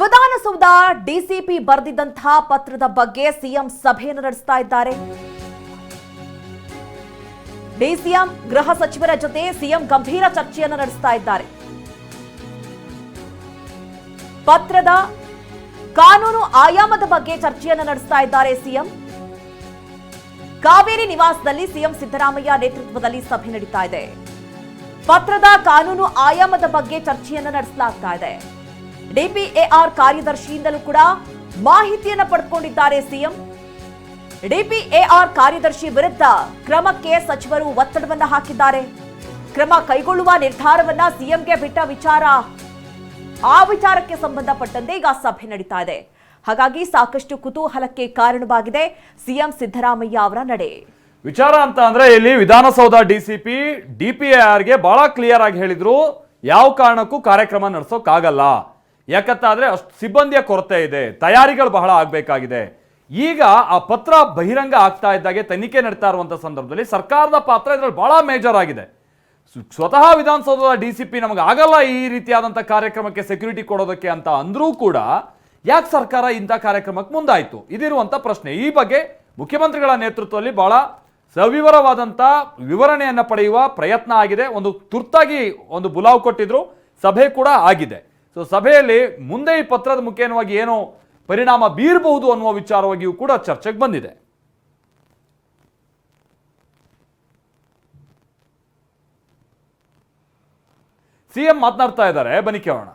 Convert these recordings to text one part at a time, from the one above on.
Vidhana Soudha DCP ಬರೆದಿದ್ದಂತಹ ಪತ್ರದ ಬಗ್ಗೆ CM ಸಭೆಯನ್ನು ನಡೆಸ್ತಾ ಇದ್ದಾರೆ. ಡಿಸಿಎಂ ಗೃಹ ಸಚಿವರ ಜೊತೆ ಸಿಎಂ ಗಂಭೀರ ಚರ್ಚೆಯನ್ನು ನಡೆಸ್ತಾ ಇದ್ದಾರೆ. ಪತ್ರದ ಕಾನೂನು ಆಯಾಮದ ಬಗ್ಗೆ ಚರ್ಚೆಯನ್ನು ನಡೆಸ್ತಾ ಇದ್ದಾರೆ ಸಿಎಂ. ಕಾವೇರಿ ನಿವಾಸದಲ್ಲಿ ಸಿಎಂ ಸಿದ್ದರಾಮಯ್ಯ ನೇತೃತ್ವದಲ್ಲಿ ಸಭೆ ನಡೀತಾ ಇದೆ. ಪತ್ರದ ಕಾನೂನು ಆಯಾಮದ ಬಗ್ಗೆ ಚರ್ಚೆಯನ್ನು ನಡೆಸಲಾಗ್ತಾ ಇದೆ. ಡಿಪಿಎಆರ್ ಕಾರ್ಯದರ್ಶಿಯಿಂದಲೂ ಕೂಡ ಮಾಹಿತಿಯನ್ನು ಪಡೆದುಕೊಂಡಿದ್ದಾರೆ ಸಿಎಂ. ಡಿಪಿಎಆರ್ ಕಾರ್ಯದರ್ಶಿ ವಿರುದ್ಧ ಕ್ರಮಕ್ಕೆ ಸಚಿವರು ಒತ್ತಡವನ್ನ ಹಾಕಿದ್ದಾರೆ. ಕ್ರಮ ಕೈಗೊಳ್ಳುವ ನಿರ್ಧಾರವನ್ನ ಸಿಎಂಗೆ ಬಿಟ್ಟ ವಿಚಾರ ಆ ವಿಚಾರಕ್ಕೆ ಸಂಬಂಧಪಟ್ಟಂತೆ ಈಗ ಸಭೆ ನಡೀತಾ ಇದೆ. ಹಾಗಾಗಿ ಸಾಕಷ್ಟು ಕುತೂಹಲಕ್ಕೆ ಕಾರಣವಾಗಿದೆ ಸಿಎಂ ಸಿದ್ದರಾಮಯ್ಯ ಅವರ ನಡೆ. ವಿಚಾರ ಅಂತ ಅಂದ್ರೆ ಇಲ್ಲಿ ವಿಧಾನಸೌಧ ಡಿಸಿಪಿ ಡಿಪಿಆರ್ಗೆ ಬಹಳ ಕ್ಲಿಯರ್ ಆಗಿ ಹೇಳಿದ್ರು. ಯಾವ ಕಾರಣಕ್ಕೂ ಕಾರ್ಯಕ್ರಮ ನಡೆಸೋಕ್ಕಾಗಲ್ಲ. ಯಾಕಂತಾದ್ರೆ ಅಷ್ಟು ಸಿಬ್ಬಂದಿಯ ಕೊರತೆ ಇದೆ. ತಯಾರಿಗಳು ಬಹಳ ಆಗಬೇಕಾಗಿದೆ. ಈಗ ಆ ಪತ್ರ ಬಹಿರಂಗ ಆಗ್ತಾ ಇದ್ದಾಗೆ ತನಿಖೆ ನಡೀತಾ ಇರುವಂಥ ಸಂದರ್ಭದಲ್ಲಿ ಸರ್ಕಾರದ ಪಾತ್ರ ಇದರಲ್ಲಿ ಬಹಳ ಮೇಜರ್ ಆಗಿದೆ. ಸ್ವತಃ ವಿಧಾನಸೌಧದ ಡಿ ಸಿ ಪಿ ನಮಗೆ ಆಗಲ್ಲ ಈ ರೀತಿಯಾದಂಥ ಕಾರ್ಯಕ್ರಮಕ್ಕೆ ಸೆಕ್ಯೂರಿಟಿ ಕೊಡೋದಕ್ಕೆ ಅಂತ ಅಂದರೂ ಕೂಡ ಯಾಕೆ ಸರ್ಕಾರ ಇಂಥ ಕಾರ್ಯಕ್ರಮಕ್ಕೆ ಮುಂದಾಯಿತು? ಇದಿರುವಂಥ ಪ್ರಶ್ನೆ. ಈ ಬಗ್ಗೆ ಮುಖ್ಯಮಂತ್ರಿಗಳ ನೇತೃತ್ವದಲ್ಲಿ ಬಹಳ ಸವಿವರವಾದಂಥ ವಿವರಣೆಯನ್ನು ಪಡೆಯುವ ಪ್ರಯತ್ನ ಆಗಿದೆ. ಒಂದು ತುರ್ತಾಗಿ ಒಂದು ಬುಲಾವ್ ಕೊಟ್ಟಿದ್ರು. ಸಭೆ ಕೂಡ ಆಗಿದೆ. ಸೊ ಸಭೆಯಲ್ಲಿ ಮುಂದೆ ಈ ಪತ್ರದ ಮುಖೇನವಾಗಿ ಏನು ಪರಿಣಾಮ ಬೀರಬಹುದು ಅನ್ನುವ ವಿಚಾರವಾಗಿಯೂ ಕೂಡ ಚರ್ಚೆಗೆ ಬಂದಿದೆ. ಸಿಎಂ ಮಾತನಾಡ್ತಾ ಇದ್ದಾರೆ. ಬನ್ನಿ ಕೇಳೋಣ.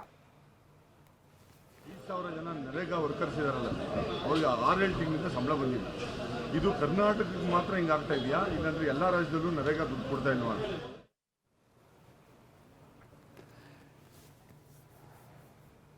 ಜನ ನರೇಗಾ ವರ್ಕರ್ಸ್ ತಿಂಗಳಿಂದ ಸಂಬಳ ಬಂದಿಲ್ಲ. ಇದು ಕರ್ನಾಟಕಕ್ಕೆ ಮಾತ್ರ ಹಿಂಗಾಗ್ತಾ ಇದೆಯಾ? ಇಲ್ಲಾಂದ್ರೆ ಎಲ್ಲ ರಾಜ್ಯದಲ್ಲೂ ನರೇಗಾ ದುಡ್ಡು ಕೊಡ್ತಾ ಇಲ್ವಾ?